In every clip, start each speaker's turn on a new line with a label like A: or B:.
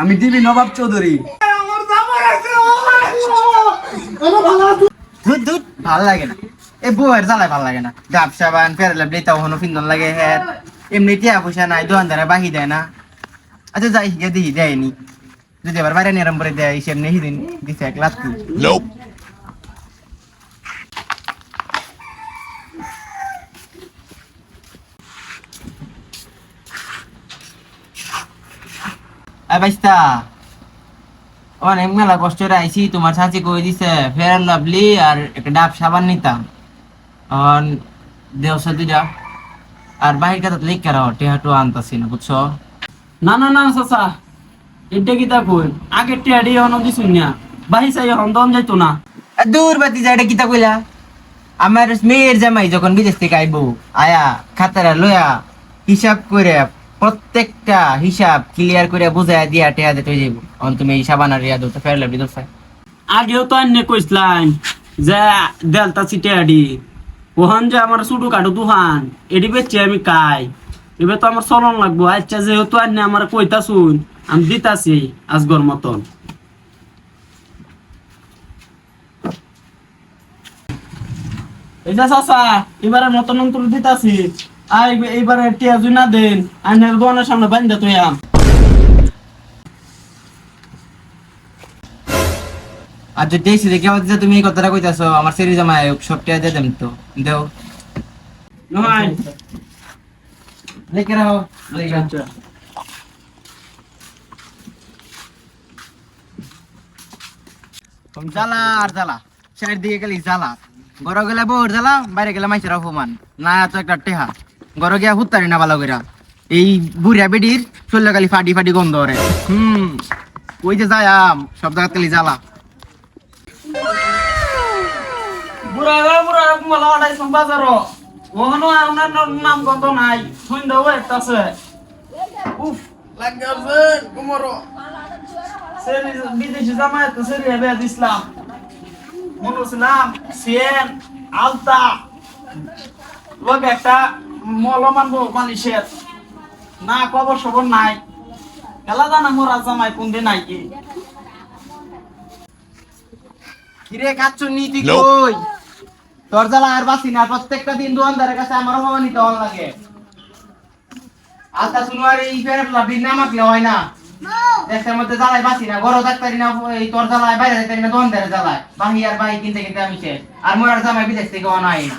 A: আমি দিবি নবাব চৌধুরী।
B: দুধ ভালো লাগে না। এ বউয়ের জ্বালায় ভালো লাগে না। ডাব সাবান ফেরালে ব্লেতা হনো ফিন্দন লাগে হ্যাঁ। এমনি টিয়া পয়সা নাই, দোকানদারে বাহি দেয় না। আচ্ছা যাই হিগে দিই দেয়নি। যদি আবার বাইরে নিরাম করে দেয় হিসেব হিদিন দিন দিছে এক লাখ বাইস্তা অনেক মেলা কষ্ট আইছি তোমার সাথে কই দিছে? ফেয়ার লাভলি আর একটা ডাব সাবান নিতাম। অন দেওসা দুইটা। আর বাহির কাছে লিখ করা টেহাটু আনতাছি না বুঝছ?
A: না না না চাচা এটা কি তা কই আগে টেডি হন দিছুন না। বাহি চাই হন দন যাইতো না।
B: দূর বাতি যায় এটা কিতা কইলা? আমার মেয়ের জামাই যখন বিদেশ থেকে আইবো আয়া খাতারা লয়া হিসাব করে প্রত্যেকটা হিসাব ক্লিয়ার করে বুঝায় দিয়া টেহা দিতে যাইব অন তুমি এই সাবান আর ইয়া দোতা ফেয়ার লাভলি দোতা
A: আগেও তো আন্নে কইসলাম যে দেলতা চিটেডি ওহান যে আমার ছুটু কাটু দুহান এডি বেচে আমি কাই। এবার তো আমার চলন লাগবো। আচ্ছা যেহেতু আন্নে আমার কইতা শুন আমি দিতাছি আজগর মতন। এই যে চাচা এবারে মতন অন্তর দিতাছি। আর এইবারে টিয়া জুনা দেন আইনের দোকানের সামনে বান্ধা তুই আম।
B: আর যদি দেখছি দেখে আমার যে তুমি এই কথাটা কইতাছো আমার সেরি জামাই সব টেহা দিয়ে দেন তো। দেও।
A: নয়
B: লিখে রাখো লিখে।
A: আচ্ছা।
B: জ্বালা আর জ্বালা দিকে গেলি জ্বালা। ঘর গেলে বউর জ্বালা বাইরে গেলে মাইসের অপমান। না তো একটা টেহা। ঘর গিয়া হুত্তারি না ভালো কইরা। এই বুড়িয়া বেডির চললে খালি ফাটি ফাটি গন্ধ করে হুম ওই যে যায় আম সব জায়গা খালি জ্বালা।
A: বুড়া বুড়া মালা আড়াই সম বাজার। আপনার নাম গন্ধ নাই? সন্ধ্যা হয়ে আছে। উফ লাগে কুমরো। সেরি বিদেশি জামাই তো সেরি হবে ইসলাম মনুসলাম সিয়েন আলতা। লোক একটা মলম আনব মালিশের। না খবর সবর নাই। খেলা জানা মোরা জামাই কোন দিন নাই কি
B: কিরে খাচ্ছ নি তুই কই? তোর জ্বালা আর বাসি না প্রত্যেকটা দিন দোকানদারের কাছে আমার অপমান নিতে হল লাগে। আলতা শুনো আর এই ফের লাভি না হয় না। দেশের মধ্যে জ্বালায় বাসি না গরো ডাক্তারি না এই তোর জ্বালায় বাইরে ডাক্তারি না দোকানদারে জ্বালায়। বাহি আর বাহি কিনতে কিনতে আমি শেষ। আর মোর আর জামাই বিদেশ থেকে অনা হয় না।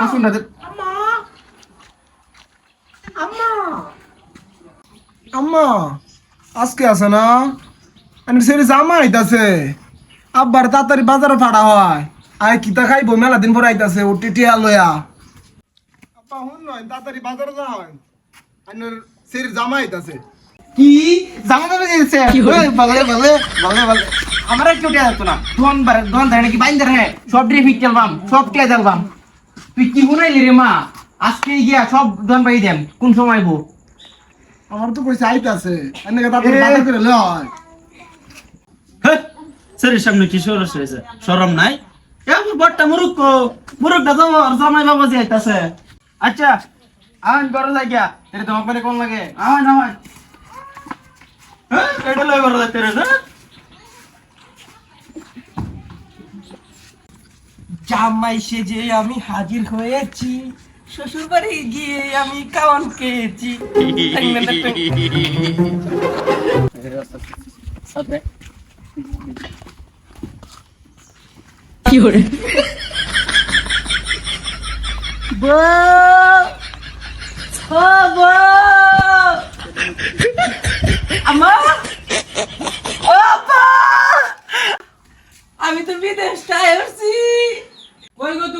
B: হাসুন না দে-
C: আম্মা! আজকে আছে না? আমি সেরি জামা আইতাছে। আব্বার তাড়াতাড়ি বাজারে ফাড়া হয়। আয় কিতা খাইবো মেলা দিন পরে আইতাছে ও টিটিয়া লয়া। আব্বা হুন নয় তাড়াতাড়ি বাজারে যা হয়। আইনের সেরি জামা আইতাছে।
B: কি? জামা দেবে দিয়েছে বলে বলে বলে বলে আমার টিয়া যেত না। ধন বার ধন ধরে নাকি বাইন্দে রে। সব ড্রে ফিট চালবাম সব টিয়া চালবাম। তুই কি বুনাইলি রে মা? আজকে গিয়া সব ধন পাই দেম কোন সময় বউ
C: আমার তো কইছে আইতাছে এনেকে তাড়াতাড়ি বাজার করে লয়।
A: শরীর সামনে কি সরস হয়েছে? সরম নাই? এ আমার বটটা মুরুক্ক। মুরুকটা আর জামাই বাবা যে আইতাছে। আচ্ছা
B: আন করো যাই গিয়া তোমার কোন লাগে?
A: আয় না হয় হ্যাঁ এটা লয় বড় যাইতে রে না
D: জামাই সেজে আমি হাজির হয়েছি শ্বশুর বাড়ি গিয়ে আমি কাওয়ান খেয়েছি। কি করে আমি তো বিদেশটায় আসছি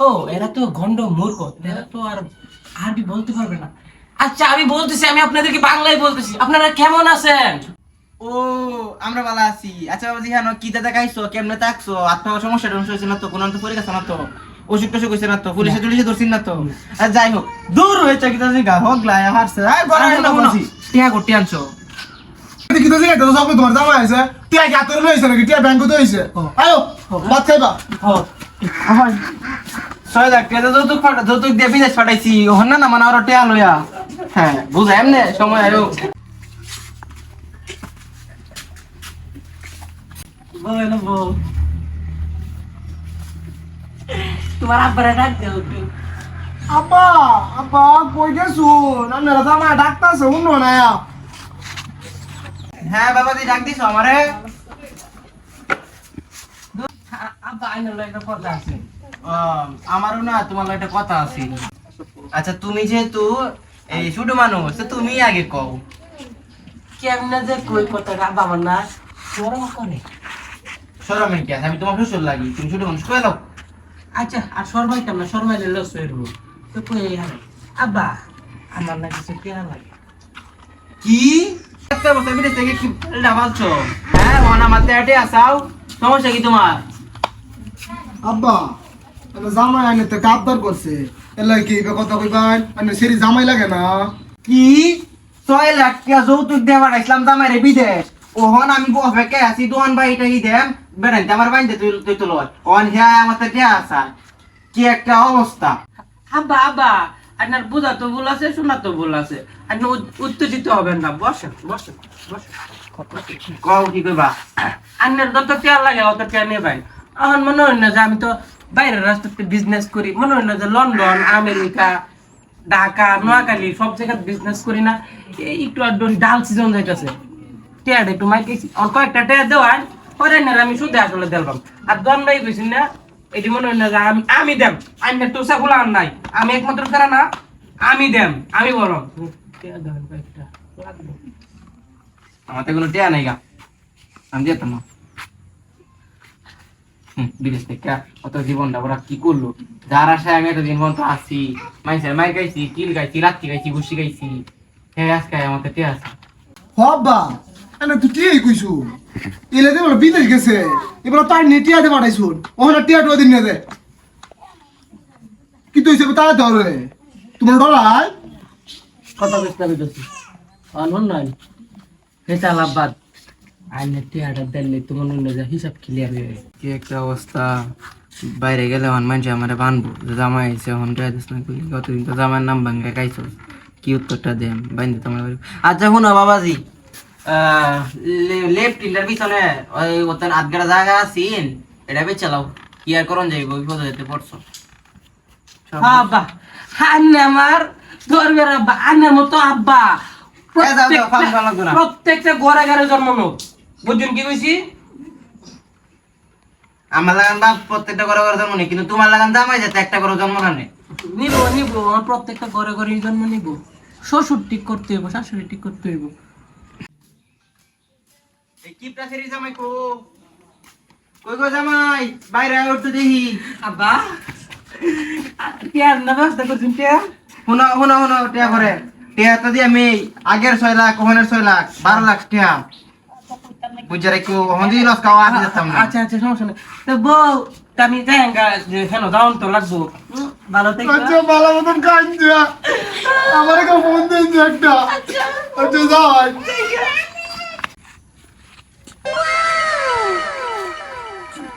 C: ও,
D: এরা তো গন্ড, মূর্খ। এরা তো আর আরবি বলতে পারবে না। আচ্ছা আমি বলতেছি, আমি আপনাদেরকে বাংলায় বলতেছি। আপনারা কেমন আছেন?
B: ও, আমরা ভালো আছি। আচ্ছা জিহানো কি দাদা খাইছো কেমনে থাকছো আত্মা সমস্যা টমস্যা হয়েছে না তো কোনো তো পরে গেছে না তো ওষুধ টষুধ হয়েছে না তো? পুলিশে টুলিশে ধরছিন না তো? আর যাই হোক
A: দূর হইতে কি হোক হগলা হারছে আই গড়া না বলছি
B: টিয়া করতে আনছো?
C: কি তো জিগাইতে তো সব তোমার জামাই আছে। টিয়া কি হাতের লইছে নাকি? টিয়া ব্যাংকে তো হইছে আয়ো ভাত খাইবা।
B: ছয় লাখ টাকা যৌতুক ফাটা যৌতুক দিয়ে বিদেশ ফাটাইছি ওখান না না মানে আরও টিয়া লইয়া। হ্যাঁ। বুঝা এমনে সময় আয়ো।
D: বলেন বল। তোমার আব্বারা ডাক দাও একটু।
C: আব্বা আব্বা কই গেছুন আপনারা জামাই ডাক্তারছে উন্ন না
B: হ্যাঁ বাবা তুই ডাক দিছো আমারে?
D: আব্বা আইনার একটা কথা আছে।
B: আমারও না তোমার লগে একটা কথা আছে। আচ্ছা তুমি যেহেতু এই ছোট মানুষ তুমি আগে কও।
D: কেমনে যে কই কথাটা আমার না গরম করে।
B: সরমের কি আছে? আমি তোমার শ্বশুর লাগি তুমি ছোট মানুষ কয়ে
D: আচ্ছা আর সরমাইতাম না সরমাইলে লস হয়ে তো কই আব্বা আমার না কিছু কেনা লাগে
B: কি? একটা বছর বিদেশ থেকে কি ডাবালছো হ্যাঁ আমার দেয়াটে আসাও সমস্যা কি তোমার?
C: আব্বা এটা জামাই আনে তো কাপদার করছে। এলাই কি কথা কইবান আনে সেরি জামাই লাগে না।
B: কি? ছয় লাখ যৌতুক দিয়ে পাঠাইছিলাম জামাই রে বিদেশ। ওহন আমি অপেক্ষায় আছি দোকান বাড়িটা ই দেম বেড়াইতে আমার বাড়িতে তুই তুই তো লয়। ওহন হ্যাঁ আমার তো আসা কি একটা অবস্থা?
D: আব্বা আব্বা আপনার বোঝা তো ভুল আছে শোনা তো ভুল আছে। আপনি উত্তেজিত হবেন না বসেন বসেন বসেন।
B: কও কি কইবা?
D: আপনার যত তেল লাগে অত তেল ভাই। এখন মনে হয় না যে আমি তো বাইরের রাস্তাতে বিজনেস করি। মনে হয় না যে লন্ডন আমেরিকা ঢাকা নোয়াখালী সব জায়গায় বিজনেস করি না। এই একটু ডাল সিজন যাইতেছে। টেয়ার একটু মাইকেছি আর কয়েকটা টেয়ার দেওয়ার পরে না আমি শুধু আসলে দেলবাম আর দন ভাই কইছি না এটি মনে হয় না যে আমি আমি দেম। আমি টুসা আর নাই। আমি একমাত্র তারা না আমি দেম। আমি বরং
B: আমার তো কোনো টেয়া নাই গা। আমি যেতাম না। বিদেশ থেকে। অত জীবনটা ওরা কি করল? যার আশায় আমি এতদিন পর্যন্ত আসি মাইসের মাই গাইছি কিল গাইছি রাত্রি গাইছি ঘুষি গাইছি হ্যাঁ আজকে আমার তো টেয়া আছে।
C: হ আনে তুই টিয়াই কইছু। এলে দে বলে বিদেশ গেছে এবার তার নে টিয়া দে পাঠাইছুন। ওখানে টিয়া টো দিন নে দে। কি তুই হিসেবে তাই ধরে তোমার
D: কথা নয়। হেতা লাভবাদ আইনে টিয়াটা দিলে তোমার অন্য যা হিসাব ক্লিয়ার হয়ে
B: কি একটা অবস্থা। বাইরে গেলে হন মানুষ আমার বানবো। জামাই আইছে হন গায়ে দিস না কতদিন তো জামাইয়ের নাম ভাঙ্গা গাইছো কি উত্তরটা দেম বাইন্দে তোমার আচ্ছা শুনো বাবাজি। লেফট ইন্টার পিছনে ওই আধগাড়া জায়গা আছিন এটা চালাও কি আর করন যাইব বিপদ পড়ছো।
D: আব্বা আমার আব্বা আন্নের মতো আব্বা।
B: না।
D: প্রত্যেকটা ঘরে ঘরে জন্ম নোক বুঝছেন কি কইছি?
B: আমার লাগান বাপ প্রত্যেকটা করে করে জন্ম নেই কিন্তু তোমার লাগান জামাই যাতে একটা করে জন্ম না নেই
D: নিব নিব আমার প্রত্যেকটা ঘরে ঘরে জন্ম নিব। শ্বশুর ঠিক করতে হইব শাশুড়ি ঠিক করতে হইব।
B: এই কি জামাই কো? কই গো জামাই? বাইরে আয় দেখি।
D: আব্বা টিয়ার না ব্যবস্থা করছেন টিয়ার
B: শুনো শুনো শুনো টিয়া করে টিয়া তো দিয়ে আমি আগের ছয় লাখ ওখানের ছয় লাখ বারো লাখ টিয়া। বুঝে রেখো ওখান দিয়ে লস খাওয়া আসে যেতাম না।
D: আচ্ছা আচ্ছা সমস্যা নেই। তো বউ আমি যাই যে হেন যাওন তো লাগবো। ভালো থেকে।
C: আচ্ছা ভালো মতন কাঁদছে আমার একটা ফোন দিয়েছে একটা। আচ্ছা যাই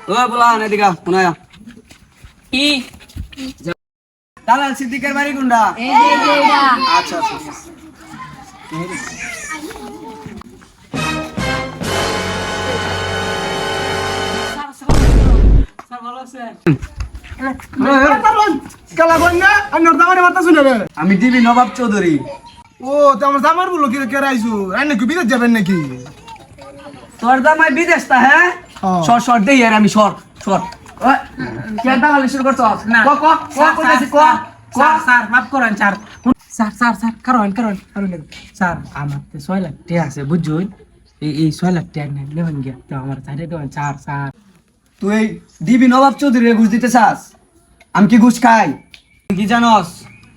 A: ও বলা না দিকা শোনা
D: কি?
A: দালাল সিদ্দিকের বাড়ি কোনটা? আচ্ছা আচ্ছা
C: না? আমি
A: ডিবি নবাব চৌধুরী।
C: ও তো আমার জামার বলো কি কে রাইছু আই নাকি বিদেশ যাবেন নাকি?
A: তোর দামাই বিদেশ তা হ্যাঁ। শর্ট শর্ট দেই আর আমি শর্ট শর্ট শুরু
D: না।
A: ক ক ক কইতাছি ক
D: স্যার,
A: ক।
D: স্যার স্যার মাফ করেন স্যার। স্যার স্যার স্যার কারণ কারণ কারণ। স্যার আমার তো ছয় লাখ টাকা আছে বুঝুন এই এই ছয় লাখ টাকা নেবেন গিয়া। তো আমার দেবেন স্যার স্যার।
A: তুই ডিবি নবাব চৌধুরী ঘুষ দিতে চাস? আমি কি ঘুষ খাই? তুই কি জানস?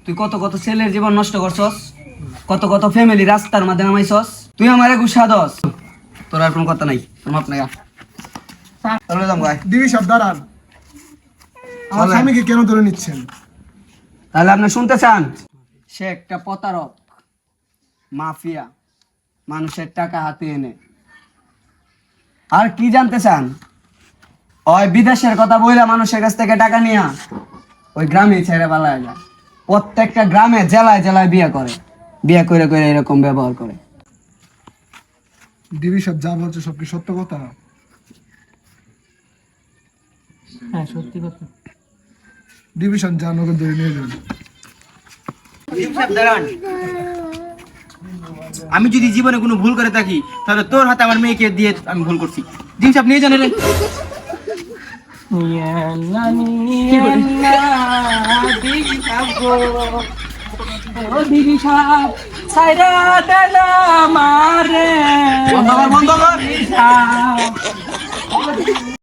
A: তুই কত কত ছেলের জীবন নষ্ট করছস? কত কত ফ্যামিলি রাস্তার মধ্যে নামাইছস? তুই আমারে ঘুষ দস? তোর আর কোনো কথা নাই তোর মাপ নাই চলে যাম গাই
C: দিবি সব দাঁড়ান। আমার স্বামীকে কেন ধরে নিচ্ছেন?
A: তাহলে আপনি শুনতে চান? সে একটা প্রতারক মাফিয়া মানুষের টাকা হাতে এনে। আর কি জানতে চান? ওই বিদেশের কথা বইলা মানুষের কাছ থেকে টাকা নিয়া ওই গ্রামে ছেড়ে পালায় যায়। প্রত্যেকটা গ্রামে জেলায় জেলায় বিয়ে করে। বিয়ে করে করে এরকম ব্যবহার করে।
C: দিবি সব যা বলছো সব কি সত্য কথা?
D: হ্যাঁ সত্যি কথা।
C: ডিভিশন যা নগদ ধরে নিয়ে যান
B: আমি যদি জীবনে কোনো ভুল করে থাকি তাহলে তোর হাতে আমার মেয়েকে দিয়ে আমি ভুল করছি। জিনিস আপনি নিয়ে জানেন
D: দেলা মারে
A: বন্ধ কর